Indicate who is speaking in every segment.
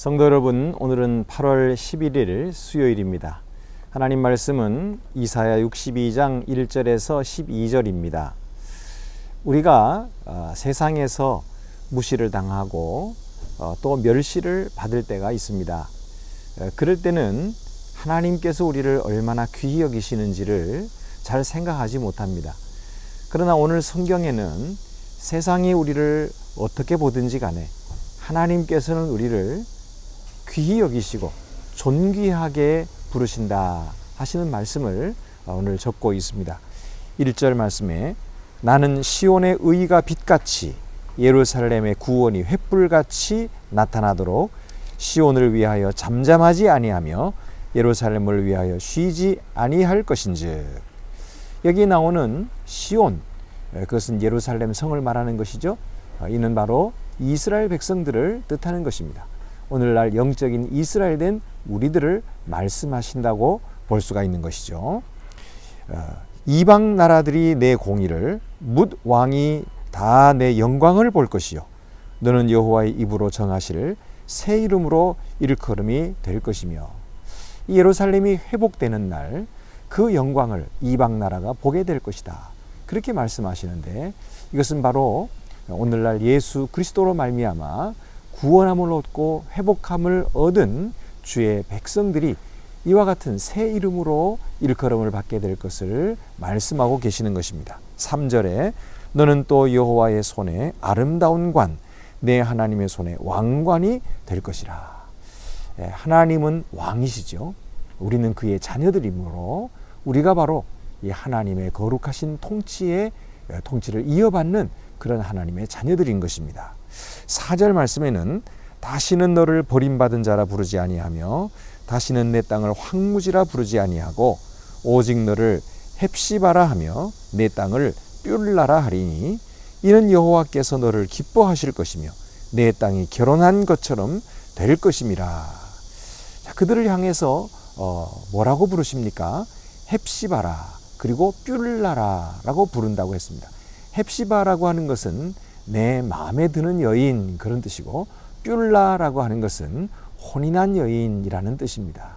Speaker 1: 성도 여러분, 오늘은 8월 11일 수요일입니다. 하나님 말씀은 이사야 62장 1절에서 12절입니다. 우리가 어, 세상에서 무시를 당하고 어, 또 멸시를 받을 때가 있습니다. 어, 그럴 때는 하나님께서 우리를 얼마나 귀히 여기시는지를 잘 생각하지 못합니다. 그러나 오늘 성경에는 세상이 우리를 어떻게 보든지 간에 하나님께서는 우리를 귀히 여기시고 존귀하게 부르신다 하시는 말씀을 오늘 적고 있습니다. 1절 말씀에 나는 시온의 의가 빛같이 예루살렘의 구원이 횃불같이 나타나도록 시온을 위하여 잠잠하지 아니하며 예루살렘을 위하여 쉬지 아니할 것인즉 여기 나오는 시온 그것은 예루살렘 성을 말하는 것이죠. 이는 바로 이스라엘 백성들을 뜻하는 것입니다. 오늘날 영적인 이스라엘 된 우리들을 말씀하신다고 볼 수가 있는 것이죠. 이방 나라들이 내 공의를 묻 왕이 다 내 영광을 볼 것이요 너는 여호와의 입으로 정하실 새 이름으로 일컬음이 될 것이며 예루살렘이 회복되는 날 그 영광을 이방 나라가 보게 될 것이다. 그렇게 말씀하시는데 이것은 바로 오늘날 예수 그리스도로 말미암아 구원함을 얻고 회복함을 얻은 주의 백성들이 이와 같은 새 이름으로 일컬음을 받게 될 것을 말씀하고 계시는 것입니다. 3절에 너는 또 여호와의 손에 아름다운 관, 내 하나님의 손에 왕관이 될 것이라. 예, 하나님은 왕이시죠. 우리는 그의 자녀들이므로 우리가 바로 이 하나님의 거룩하신 통치의 예, 통치를 이어받는 그런 하나님의 자녀들인 것입니다. 4절 말씀에는 다시는 너를 버림받은 자라 부르지 아니하며 다시는 내 땅을 황무지라 부르지 아니하고 오직 너를 헵시바라 하며 내 땅을 뷸라라 하리니 이는 여호와께서 너를 기뻐하실 것이며 내 땅이 결혼한 것처럼 될 것임이라. 자, 그들을 향해서 어, 뭐라고 부르십니까? 헵시바라 그리고 뷸라라라고 부른다고 했습니다. 헵시바라고 하는 것은 내 마음에 드는 여인 그런 뜻이고 뷸라라고 하는 것은 혼인한 여인이라는 뜻입니다.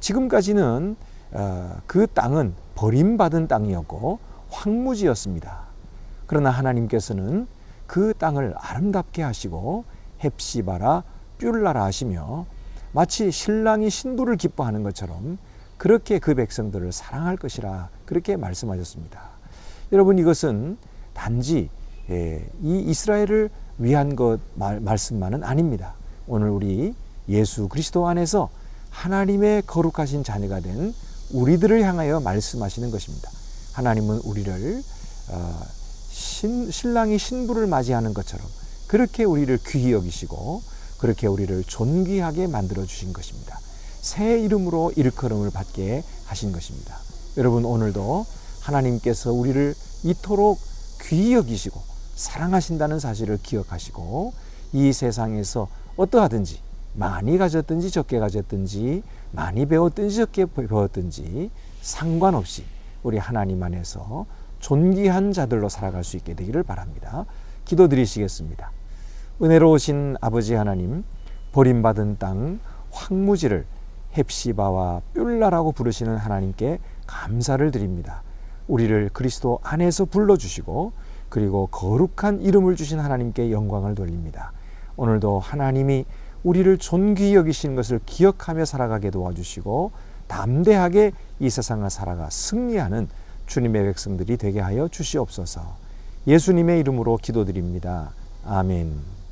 Speaker 1: 지금까지는 어, 그 땅은 버림받은 땅이었고 황무지였습니다. 그러나 하나님께서는 그 땅을 아름답게 하시고 헵시바라 뷸라라 하시며 마치 신랑이 신부를 기뻐하는 것처럼 그렇게 그 백성들을 사랑할 것이라 그렇게 말씀하셨습니다. 여러분 이것은 단지 예, 이 이스라엘을 위한 것 말, 말씀만은 아닙니다. 오늘 우리 예수 그리스도 안에서 하나님의 거룩하신 자녀가 된 우리들을 향하여 말씀하시는 것입니다. 하나님은 우리를 어, 신, 신랑이 신부를 맞이하는 것처럼 그렇게 우리를 귀히 여기시고 그렇게 우리를 존귀하게 만들어 주신 것입니다. 새 이름으로 일컬음을 받게 하신 것입니다. 여러분 오늘도 하나님께서 우리를 이토록 귀히 여기시고 사랑하신다는 사실을 기억하시고 이 세상에서 어떠하든지 많이 가졌든지 적게 가졌든지 많이 배웠든지 적게 배웠든지 상관없이 우리 하나님 안에서 존귀한 자들로 살아갈 수 있게 되기를 바랍니다. 기도 드리시겠습니다. 은혜로우신 아버지 하나님, 버림받은 땅 황무지를 헵시바와 뷸라라고 부르시는 하나님께 감사를 드립니다. 우리를 그리스도 안에서 불러주시고 그리고 거룩한 이름을 주신 하나님께 영광을 돌립니다. 오늘도 하나님이 우리를 존귀히 여기시는 것을 기억하며 살아가게 도와주시고 담대하게 이 세상을 살아가 승리하는 주님의 백성들이 되게 하여 주시옵소서. 예수님의 이름으로 기도드립니다. 아멘.